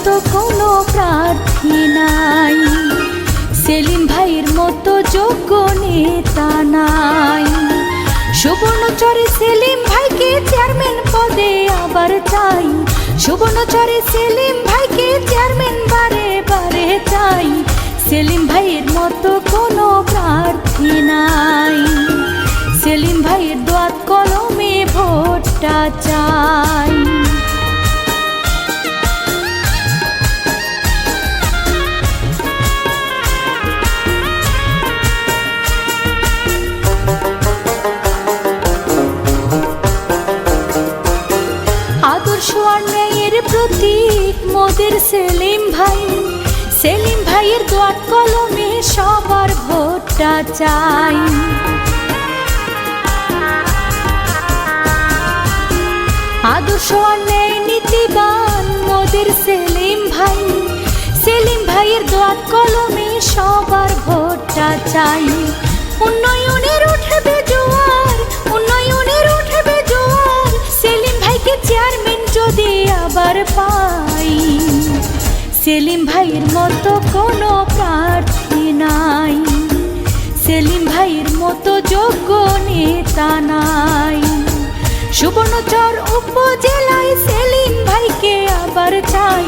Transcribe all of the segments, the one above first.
মতো কোনো প্রার্থী নাই। সেলিম ভাইয়ের মতো যোগ্য নেতা নাই। সুবর্ণচরে সেলিম ভাইকে চেয়ারম্যান পদে আবার চাই। সুবর্ণচরে সেলিম ভাইকে চেয়ারম্যান বারে বারে চাই। সেলিম ভাইয়ের মতো কোনো প্রার্থী নাই। সেলিম ভাইয়ের দোয়াত কলমে ভোটটা চাই। সেলিম ভাই, সেলিম ভাইয়ের দোয়াত কলমে সবার ভোটটা চাই। আদর্শ আর ন্যায় নীতিবান মোদের সেলিম ভাই, সেলিম ভাইয়ের দোয়াত কলমে সবার ভোটটা চাই। উন্নয়নের উঠবে জোয়ার, উন্নয়নের উঠবে জোয়ার, সেলিম ভাইকে চেয়ারম্যান যদি আবার পাই সেলিম ভাইয়ের মতো কোনো প্রার্থী নাই। সেলিম ভাইয়ের মতো যোগ্য নেতা নাই। সুবর্ণচর উপজেলায় সেলিম ভাইকে আবার চাই।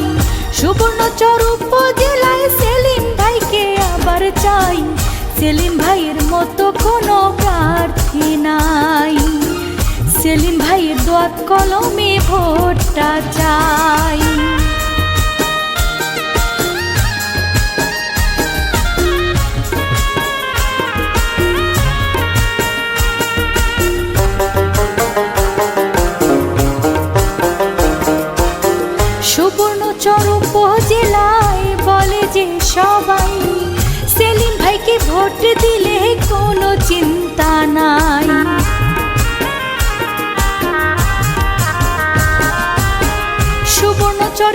সুবর্ণচর উপজেলায় সেলিম ভাইকে আবার চাই। সেলিম ভাইয়ের মতো কোনো প্রার্থী নাই। সেলিম ভাইয়ের দোয়াত কলমে ভোটটা চাই।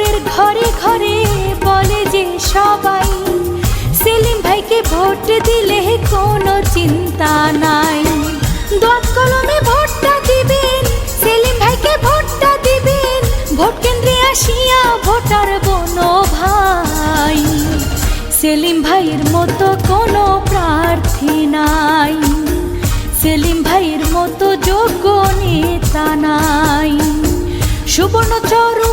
সুবর্ণচরের ঘরে ঘরে বলে যে সবাই, সেলিম ভাইকে ভোট দিলে কোনো চিন্তা নাই। দোয়াত কলমে ভোটটা দিবেন, সেলিম ভাইকে ভোটটা দিবেন, ভোট কেন্দ্রে আসিয়া ভোটার বনো ভাই। সেলিম ভাইয়ের মতো কোনো প্রার্থী নাই। সেলিম ভাইয়ের মতো যোগ্য নেতা নাই। সুবর্ণ সুবর্ণচর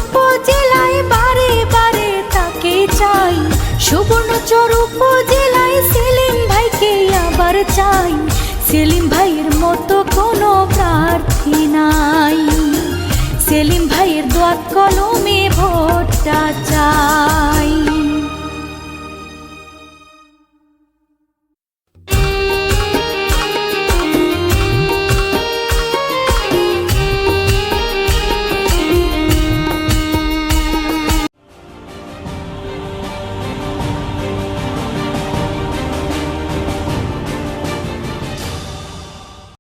সুবর্ণচর উপজেলায় সেলিম ভাইকে আবার চাই। সেলিম ভাইয়ের মতো কোনো প্রার্থী নাই। সেলিম ভাইয়ের দোয়াত কলমে ভোটটা চাই।